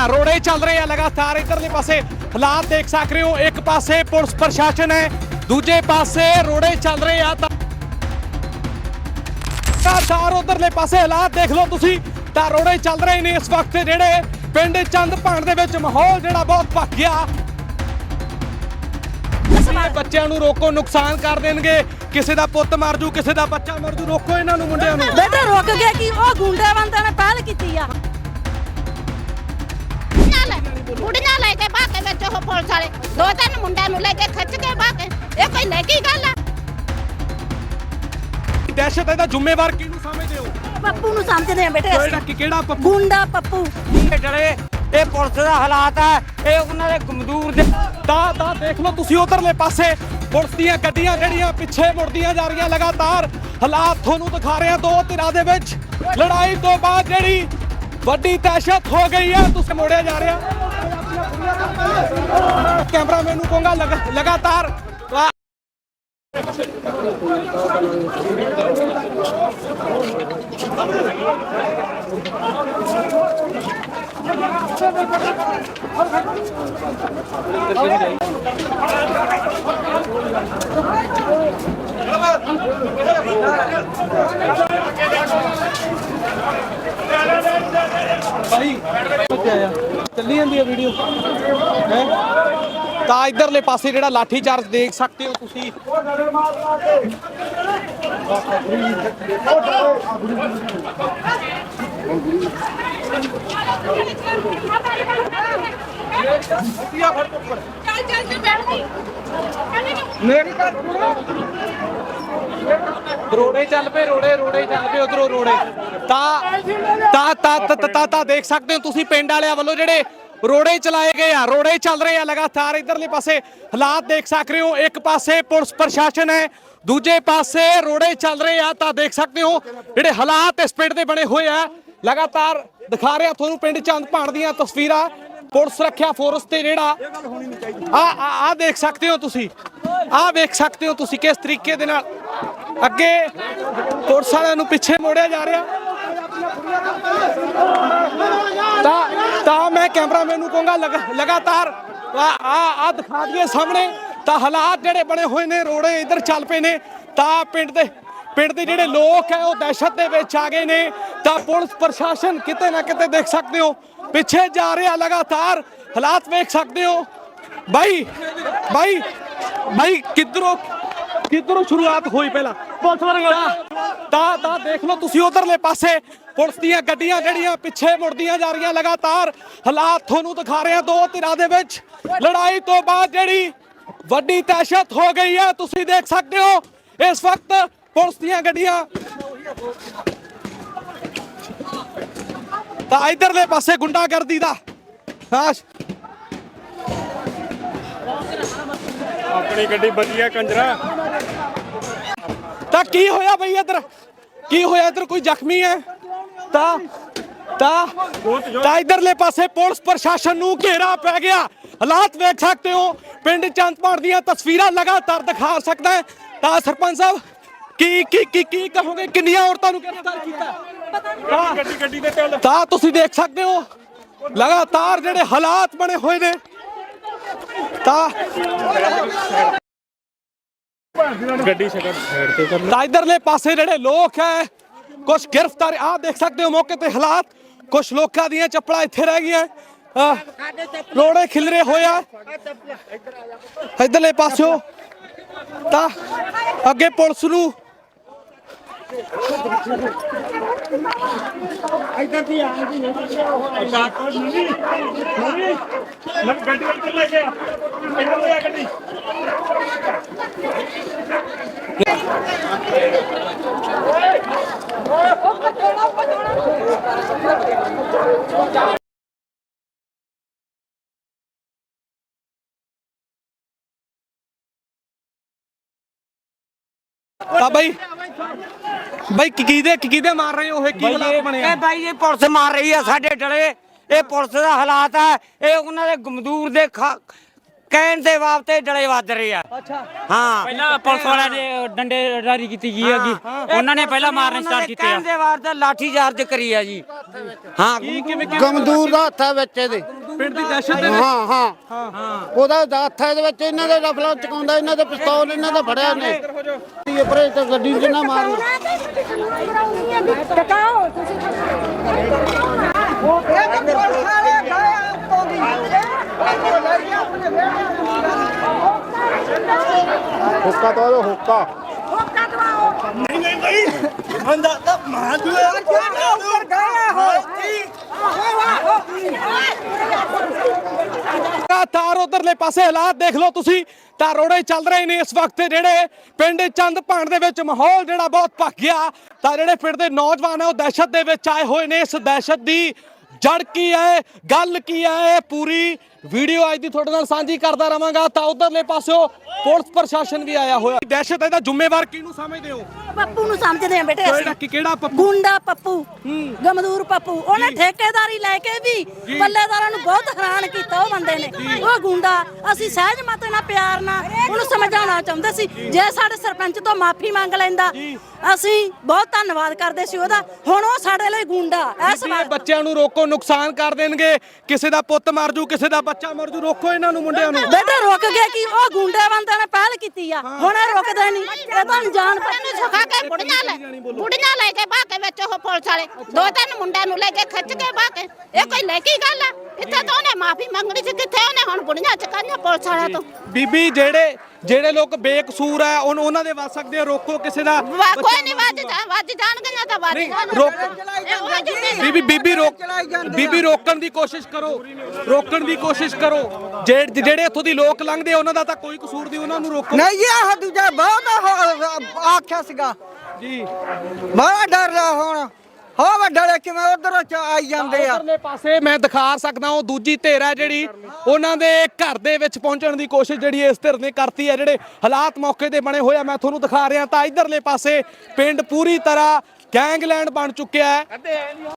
ਆ ਰੋੜੇ ਚੱਲ ਰਹੇ ਆ ਲਗਾਤਾਰ ਇਧਰਲੇ ਪਾਸੇ। ਹਾਲਾਤ ਦੇਖ ਸਕ ਰਹੇ ਹੋ ਇੱਕ ਪਾਸੇ ਪੁਲਿਸ ਪ੍ਰਸ਼ਾਸਨ ਹੈ ਦੂਜੇ ਪਾਸੇ ਰੋੜੇ ਚੱਲ ਰਹੇ ਆ ਤਾਂ ਲਗਾਤਾਰ ਉਧਰਲੇ ਪਾਸੇ ਹਾਲਾਤ ਦੇਖ ਲਓ ਤੁਸੀਂ ਤਾਂ ਰੋੜੇ ਚੱਲ ਰਹੇ ਨੇ ਇਸ ਵਕਤ ਜਿਹੜੇ ਪਿੰਡ ਚੰਦ ਭਾਣ ਦੇ ਵਿੱਚ ਮਾਹੌਲ ਜਿਹੜਾ ਬਹੁਤ ਭੱਖ ਗਿਆ। ਬੱਚਿਆਂ ਨੂੰ ਰੋਕੋ ਨੁਕਸਾਨ ਕਰ ਦੇਣਗੇ। ਕਿਸੇ ਦਾ ਪੁੱਤ ਮਰ ਜੂ ਕਿਸੇ ਦਾ ਬੱਚਾ ਮਰ ਜੂ ਰੋਕੋ ਇਹਨਾਂ ਨੂੰ ਮੁੰਡਿਆਂ ਨੂੰ। ਬੇਟਾ ਰੁਕ ਗਿਆ ਕਿ? ਉਹ ਗੁੰਡੇ ਬੰਦੇ ਨੇ ਪਹਿਲ ਕੀਤੀ ਆ। ਕੁੜੀਆਂ ਲੈ ਕੇ ਬਾਕੇ ਵਿੱਚ ਉਹ ਪੁਲਿਸ ਵਾਲੇ ਦੋ ਤਿੰਨ ਮੁੰਡਿਆਂ ਨੂੰ ਲੈ ਕੇ ਖਿੱਚ ਕੇ ਬਾਕੇ ਇਹ ਕੋਈ ਲੈ ਕੀ ਗੱਲ ਆ? ਦਹਿਸ਼ਤ ਇਹਦਾ ਜ਼ਿੰਮੇਵਾਰ ਕਿਹਨੂੰ ਸਮਝਦੇ ਹੋ? ਪੱਪੂ ਨੂੰ ਸਮਝਦੇ ਆ ਬੇਟੇ ਕਿਹੜਾ ਅਸੀਂ ਕਿ ਕਿਹੜਾ ਪੱਪੂ? ਗੁੰਡਾ ਪੱਪੂ। ਡਰੇ ਇਹ ਪੁਲਿਸ ਦਾ ਹਾਲਾਤ ਹੈ ਇਹ ਉਹਨਾਂ ਦੇ ਗਮਦੂਰ ਦੇ ਤਾਂ ਤਾਂ ਦੇਖ ਲਓ ਤੁਸੀਂ ਉਧਰਲੇ ਪਾਸੇ। ਪੁਲਿਸ ਦੀਆਂ ਗੱਡੀਆਂ ਜਿਹੜੀਆਂ ਪਿੱਛੇ ਮੁੜਦੀਆਂ ਜਾ ਰਹੀਆਂ ਲਗਾਤਾਰ। ਹਾਲਾਤ ਤੁਹਾਨੂੰ ਦਿਖਾ ਰਹੇ ਹਾਂ ਦੋ ਧਿਰਾਂ ਦੇ ਵਿੱਚ। ਲੜਾਈ ਤੋਂ ਬਾਅਦ ਜਿਹੜੀ ਵੱਡੀ ਦਹਿਸ਼ਤ ਹੋ ਗਈ ਹੈ ਤੁਸੀਂ ਮੋੜਿਆ ਜਾ ਰਿਹਾ ਕੈਮਰਾਮੈਨ ਨੂੰ ਕਹੂੰਗਾ ਲਗਾ- ਚੱਲੀ ਜਾਂਦੀ ਹੈ ਵੀਡੀਓ ਹੈ? ਤਾਂ ਇਧਰਲੇ ਪਾਸੇ ਜਿਹੜਾ ਲਾਠੀ ਚਾਰਜ ਦੇਖ ਸਕਦੇ ਹੋ ਤੁਸੀਂ। ਮੇਰੀ ਗੱਲ ਰੋੜੇ ਚੱਲ ਪਏ, ਰੋੜੇ ਰੋੜੇ ਚੱਲ ਪਏ ਉਧਰੋਂ ਰੋੜੇ। ਤਾਂ ਤਾਂ ਤਾਂ, ਤਾਂ- ਦੇਖ ਸਕਦੇ ਹੋ ਤੁਸੀਂ ਪਿੰਡ ਵਾਲਿਆਂ ਵੱਲੋਂ ਜਿਹੜੇ ਰੋੜੇ ਚਲਾਏ ਗਏ ਆ, ਰੋੜੇ ਚੱਲ ਰਹੇ ਆ ਲਗਾਤਾਰ ਇਧਰਲੇ ਪਾਸੇ। ਹਾਲਾਤ ਦੇਖ ਸਕ ਹੋ, ਇੱਕ ਪਾਸੇ ਪੁਲਿਸ ਪ੍ਰਸ਼ਾਸਨ ਹੈ, ਦੂਜੇ ਪਾਸੇ ਰੋੜੇ ਚੱਲ ਰਹੇ ਆ, ਤਾਂ ਦੇਖ ਸਕਦੇ ਹੋ ਜਿਹੜੇ ਹਾਲਾਤ ਇਸ ਪਿੰਡ ਦੇ ਬਣੇ ਹੋਏ ਆ। ਲਗਾਤਾਰ ਦਿਖਾ ਰਿਹਾ ਤੁਹਾਨੂੰ ਪਿੰਡ ਚੰਦ ਭਾਣ ਦੀਆਂ ਤਸਵੀਰਾਂ। ਪੁਲਿਸ ਰੱਖਿਆ ਫੋਰਸ ਤੇ ਜਿਹੜਾ ਆ ਆ ਆ ਦੇਖ ਸਕਦੇ ਹੋ ਤੁਸੀਂ, ਆ ਵੇਖ ਸਕਦੇ ਹੋ ਤੁਸੀਂ ਕਿਸ ਤਰੀਕੇ ਦੇ ਨਾਲ ਅੱਗੇ ਪੁਲਿਸ ਵਾਲਿਆਂ ਨੂੰ ਪਿੱਛੇ ਮੋੜਿਆ ਜਾ ਰਿਹਾ। ਤਾਂ ਤਾਂ ਮੈਂ ਕੈਮਰਾਮੈਨ ਨੂੰ ਕਹੂੰਗਾ, ਲਗਾ- ਲਗਾਤਾਰ, ਆ ਆ ਦਿਖਾ ਦਈਏ ਸਾਹਮਣੇ। ਤਾਂ ਹਾਲਾਤ ਜਿਹੜੇ ਬਣੇ ਹੋਏ ਨੇ, ਰੋੜੇ ਇੱਧਰ ਚੱਲ ਪਏ ਨੇ। ਤਾਂ ਪਿੰਡ ਦੇ ਪਿੰਡ ਦੇ ਜਿਹੜੇ ਲੋਕ ਹੈ, ਉਹ ਦਹਿਸ਼ਤ ਦੇ ਵਿੱਚ ਆ ਗਏ ਨੇ। ਤਾਂ ਪੁਲਿਸ ਪ੍ਰਸ਼ਾਸਨ ਕਿਤੇ ਨਾ ਕਿਤੇ ਦੇਖ ਸਕਦੇ ਹੋ, ਪਿੱਛੇ ਜਾ ਰਿਹਾ ਲਗਾਤਾਰ। ਹਾਲਾਤ ਵੇਖ ਸਕਦੇ ਹੋ। ਬਾਈ ਬਾਈ ਬਾਈ, ਕਿੱਧਰੋਂ ਕਿੱਧਰੋਂ ਸ਼ੁਰੂਆਤ ਹੋਈ ਪਹਿਲਾਂ? ਪੁਲਿਸ ਵਾਲੇ ਤਾਂ ਤਾਂ ਦੇਖ ਲਓ ਤੁਸੀਂ ਉਧਰਲੇ ਪਾਸੇ। ਪੁਲਿਸ ਦੀਆਂ ਗੱਡੀਆਂ ਜਿਹੜੀਆਂ ਪਿੱਛੇ ਮੁੜਦੀਆਂ ਜਾ ਰਹੀਆਂ, ਲਗਾਤਾਰ ਹਾਲਾਤ ਤੁਹਾਨੂੰ ਦਿਖਾ ਰਹੇ ਹਾਂ ਦੋ ਧਿਰਾਂ ਦੇ ਵਿੱਚ। ਲੜਾਈ ਤੋਂ ਬਾਅਦ ਜਿਹੜੀ ਵੱਡੀ ਦਹਿਸ਼ਤ ਹੋ ਗਈ ਹੈ, ਤੁਸੀਂ ਦੇਖ ਸਕਦੇ ਹੋ, ਇਸ ਵਕਤ ਪੁਲਿਸ ਦੀਆਂ ਗੱਡੀਆਂ ਤਾਂ ਇਧਰਲੇ ਪਾਸੇ ਗੁੰਡਾਗਰਦੀ ਦਾ ਹਾਸ਼ ਆਪਣੀ ਗੱਡੀ ਬਚੀ ਕੰਜਰਾ। ਤਾਂ ਕੀ ਹੋਇਆ ਬਈ ਇੱਧਰ? ਕੀ ਹੋਇਆ ਇੱਧਰ? ਕੋਈ ਜ਼ਖਮੀ ਹੈ? ਤਾਂ ਤਾਂ ਤਾਂ ਇਧਰਲੇ ਪਾਸੇ ਪੁਲਿਸ ਪ੍ਰਸ਼ਾਸਨ ਨੂੰ ਘੇਰਾ ਪੈ ਗਿਆ। ਹਾਲਾਤ ਵੇਖ ਸਕਦੇ ਹੋ। ਪਿੰਡ ਚੰਦਪਾੜ ਦੀਆਂ ਤਸਵੀਰਾਂ ਲਗਾਤਾਰ ਦਿਖਾ ਸਕਦਾ ਹੈ। ਤਾਂ ਸਰਪੰਚ ਸਾਹਿਬ, ਕੀ ਕੀ ਕੀ ਕੀ ਕਹੋਗੇ? ਕਿੰਨੀਆਂ ਔਰਤਾਂ ਨੂੰ ਗ੍ਰਿਫਤਾਰ ਕੀਤਾ? ਗੱਡੀ ਗੱਡੀ ਦੇ ਚੱਲ ਤਾਂ ਤੁਸੀਂ ਦੇਖ ਸਕਦੇ ਹੋ। ਲਗਾਤਾਰ ਜਿਹੜੇ ਹਾਲਾਤ ਬਣੇ ਹੋਏ ਨੇ। ਤਾਂ ਗੱਡੀ ਛੱਡ ਸਾਈਡ ਤੇ ਕਰ ਤਾਂ ਇਧਰਲੇ ਪਾਸੇ ਜਿਹੜੇ ਲੋਕ ਹੈ ਕੁਝ ਗ੍ਰਿਫਤਾਰ ਆ ਦੇਖ ਸਕਦੇ ਹੋ ਮੌਕੇ ਤੇ ਹਾਲਾਤ। ਕੁਝ ਲੋਕਾਂ ਦੀਆਂ ਚੱਪਲਾਂ ਇੱਥੇ ਰਹਿ ਗਈਆਂ। ਰੋੜੇ ਖਿਲਰੇ ਹੋਇਆ। ਇਧਰਲੇ ਪਾਸਿਓ ਤਾਂ ਅੱਗੇ ਪੁਲਿਸ ਨੂੰ ਲੱਗ ਗੱਡੀ ਇੱਧਰ ਲੈ ਕੇ ਆ ਇੱਧਰ ਲੈ ਆ ਗੱਡੀ ਤਾਂ ਬਈ ਬਈ ਕੀ ਕਿਹਦੇ ਕੀ ਕਿਹਦੇ ਮਾਰ ਰਹੇ ਹੋ? ਇਹ ਕੀ ਹਾਲਾਤ ਬਣੇ ਆ? ਇਹ ਬਾਈ ਇਹ ਪੁਲਿਸ ਮਾਰ ਰਹੀ ਆ ਸਾਡੇ ਡਰੇ ਇਹ ਪੁਲਿਸ ਦਾ ਹਾਲਾਤ ਹੈ ਇਹ ਉਹਨਾਂ ਦੇ ਗਮਦੂਰ ਦੇ ਕਹਿਣ ਦੇ ਬਾਪ ਤੇ ਡਲੇ ਵੱਜ ਰਹੇ ਆ। ਅੱਛਾ। ਹਾਂ। ਪਹਿਲਾਂ ਪੁਲਿਸ ਵਾਲਿਆਂ ਦੇ ਡੰਡੇ ਰਾਰੀ ਕੀਤੀ ਗਈ ਹੈਗੀ। ਉਹਨਾਂ ਨੇ ਪਹਿਲਾਂ ਮਾਰਨੇ ਸਟਾਰਟ ਕੀਤੇ ਆ। ਕਹਿਣ ਦੇ ਬਾਪ ਤੇ ਲਾਠੀ ਚਾਰਜ ਕਰੀ ਆ ਜੀ। ਹਾਂ। ਗਮਦੂਰ ਦਾ ਹੱਥ ਹੈ ਵਿੱਚ ਇਹਦੇ। ਪਿੰਡ ਦੀ ਦਹਿਸ਼ਤ ਦੇ ਹਾਂ ਹਾਂ। ਉਹਦਾ ਦਾ ਹੱਥ ਹੈ ਇਹਦੇ ਵਿੱਚ ਇਹਨਾਂ ਦੇ ਰਫਲਾ ਚਕਾਉਂਦਾ ਇਹਨਾਂ ਦੇ ਪਿਸਤੌਲ ਇਹਨਾਂ ਦਾ ਫੜਿਆ ਨੇ ਇਹ ਪਰੇ ਤੇ ਗੱਡੀ ਚ ਨਾ ਮਾਰਨ ਟਕਾਓ। ਹੁੱਕਾ ਤਾਂ ਉਹ ਹੁੱਕਾ। ਨਹੀਂ ਨਹੀਂ ਭਾਈ। ਬੰਦਾ ਤਾਂ ਮਾਂ ਜੂਏ ਉੱਪਰ ਗਿਆ ਹੋਈ ਤਾਰ ਉਧਰਲੇ ਪਾਸੇ ਹਾਲਾਤ ਦੇਖ ਲਓ ਤੁਸੀਂ ਤਾਂ ਰੋੜੇ ਚੱਲ ਰਹੇ ਨੇ ਇਸ ਵਕਤ ਜਿਹੜੇ ਪਿੰਡ ਚੰਦ ਭਾਣ ਦੇ ਵਿੱਚ ਮਾਹੌਲ ਜਿਹੜਾ ਬਹੁਤ ਭੱਗ ਗਿਆ। ਤਾਂ ਜਿਹੜੇ ਪਿੰਡ ਦੇ ਨੌਜਵਾਨ ਆ ਉਹ ਦਹਿਸ਼ਤ ਦੇ ਵਿੱਚ ਆਏ ਹੋਏ ਨੇ। ਇਸ ਦਹਿਸ਼ਤ ਦੀ ਜੜ ਕੀ ਹੈ ਗੱਲ ਕੀ ਹੈ ਇਹ ਪੂਰੀ ਵੀਡੀਓ ਅੱਜ ਦੀ ਤੁਹਾਡੇ ਨਾਲ ਸਾਂਝੀ ਕਰਦਾ ਰਵਾਂਗਾ। ਤਾਂ ਉਧਰਲੇ ਪਾਸਿਓ ਪੁਲਿਸ ਪ੍ਰਸ਼ਾਸਨ ਵੀ ਆਇਆ ਹੋਇਆ। ਦਹਿਸ਼ਤ ਇਹਦਾ ਜ਼ਿੰਮੇਵਾਰ ਕਿਹਨੂੰ ਸਮਝਦੇ ਹੋ? ਪੱਪੂ ਨੂੰ ਸਮਝਦੇ ਆ ਬੇਟੇ ਕਿਹੜਾ ਕਿ ਕਿਹੜਾ ਪੱਪੂ? ਗੁੰਡਾ ਪੱਪੂ ਗਮਦੂਰ ਪੱਪੂ। ਉਹਨੇ ਠੇਕੇਦਾਰੀ ਲੈ ਕੇ ਵੀ ਪੱਲੇਦਾਰਾਂ ਨੂੰ ਬਹੁਤ ਹੈਰਾਨ ਕੀਤਾ ਉਹ ਬੰਦੇ ਨੇ। ਉਹ ਗੁੰਡਾ ਅਸੀਂ ਸਹਿਜ ਮਤ ਨਾਲ ਪਿਆਰ ਨਾਲ ਸਮਝਾਉਣਾ ਚਾਹੁੰਦੇ ਸੀ। ਜੇ ਸਾਡੇ ਸਰਪੰਚ ਤੋਂ ਮਾਫੀ ਮੰਗ ਲੈਂਦਾ ਅਸੀਂ ਬਹੁਤ ਧੰਨਵਾਦ ਕਰਦੇ ਸੀ ਉਹਦਾ। ਹੁਣ ਉਹ ਸਾਡੇ ਲਈ ਗੁੰਡਾ। ਇਸ ਇਹ ਵਾਰ ਬੱਚਿਆਂ ਨੂੰ ਰੋਕੋ ਨੁਕਸਾਨ ਕਰ ਦੇਣਗੇ। ਕਿਸੇ ਦਾ ਪੁੱਤ ਮਰ ਜੂ ਕਿਸੇ ਦਾ ਬੱਚਾ ਮਰ ਜੂ ਰੋਕੋ ਇਹਨਾਂ ਨੂੰ ਮੁੰਡਿਆਂ ਨੂੰ। ਬੇਟੇ ਰੁਕ ਗਏ ਕਿ ਉਹ ਗੁੰਡੇ ਬੰਦੇ ਨੇ ਪਹਿਲ ਕੀਤੀ ਆ। ਹੁਣ ਇਹ ਰੁਕਦੇ ਨਹੀਂ। ਇਹ ਤਾਂ ਅਣਜਾਣ ਨੂੰ ਸੁਖਾ ਕੇ ਬੁੜੀਆਂ ਲੈ ਬੁੜੀਆਂ ਲੈ ਕੇ ਬਾਹ ਕੇ ਵਿੱਚ ਉਹ ਪੁਲਿਸ ਵਾਲੇ। ਦੋ ਤਿੰਨ ਮੁੰਡਿਆਂ ਨੂੰ ਲੈ ਕੇ ਖਿੱਚ ਕੇ ਬਾਹ ਕੇ ਇਹ ਕੋਈ ਲੈ ਕੀ ਗੱਲ ਆ? ਇੱਥੇ ਤਾਂ ਉਹਨੇ ਮਾਫੀ ਮੰਗਣੀ ਸੀ। ਕਿੱਥੇ ਉਹਨੇ ਹੁਣ ਬੁੜੀਆਂ ਚਕਾਈਆਂ ਪੁਲਿਸ ਵਾਲਿਆਂ ਤੋਂ? ਬੀਬੀ ਜਿਹੜੇ ਜਿਹੜੇ ਲੋਕ ਬੇਕਸੂਰ ਆ ਉਹਨ- ਉਹਨਾਂ ਦੇ ਵੱਸ ਸਕਦੇ ਆ, ਰੋਕੋ ਕਿਸੇ ਦਾ। ਵਾ- ਕੋਈ ਨਹੀਂ ਵੱਜ ਜਾ ਵੱਜ ਜਾਣਗੀਆਂ ਤਾਂ ਵੱਜ ਨਹੀਂ, ਰੋਕ- ਇਹ ਉਹ ਜਿਹੜੇ ਬੀਬੀ ਬੀਬੀ ਰੋਕ ਬੀਬੀ ਰੋਕਣ ਦੀ ਕੋਸ਼ਿਸ਼ ਕਰੋ। ਰੋਕਣ ਦੀ ਕੋਸ਼ਿਸ਼ ਕਰੋ। ਜੇ- ਜਿਹੜੇ ਇੱਥੋਂ ਦੀ ਲੋਕ ਲੰਘਦੇ ਆ, ਉਹਨਾਂ ਦਾ ਤਾਂ ਕੋਈ ਕਸੂਰ ਨਹੀਂ ਉਹਨਾਂ ਨੂੰ ਰੋਕੋ। ਨਹੀਂ ਆਹ ਦੂਜਾ ਬਹੁਤ ਆਖਿਆ ਸੀਗਾ। ਜੀ। ਬੜਾ ਡਰ ਰਿਹਾ ਹੁਣ। ਹੋ ਵੱਡਾ ਕਿਵੇਂ ਉਧਰ ਆਈ ਜਾਂਦੇ ਆ। ਉਧਰਲੇ ਪਾਸੇ ਮੈਂ ਦਿਖਾ ਸਕਦਾ ਉਹ ਦੂਜੀ ਧਿਰ ਹੈ ਜਿਹੜੀ ਉਹਨਾਂ ਦੇ ਘਰ ਦੇ ਵਿੱਚ ਪਹੁੰਚਣ ਦੀ ਕੋਸ਼ਿਸ਼ ਜਿਹੜੀ ਇਸ ਧਿਰ ਨੇ ਕਰਤੀ ਹੈ, ਜਿਹੜੇ ਹਾਲਾਤ ਮੌਕੇ ਦੇ ਬਣੇ ਹੋਏ ਆ। ਮੈਂ ਤੁਹਾਨੂੰ ਦਿਖਾ ਰਿਹਾ ਤਾਂ ਇਧਰਲੇ ਪਾਸੇ ਪਿੰਡ ਪੂਰੀ ਤਰ੍ਹਾਂ ਗੈਂਗਲੈਂਡ ਬਣ ਚੁੱਕਿਆ ਹੈ।